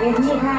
เวทีค่ะ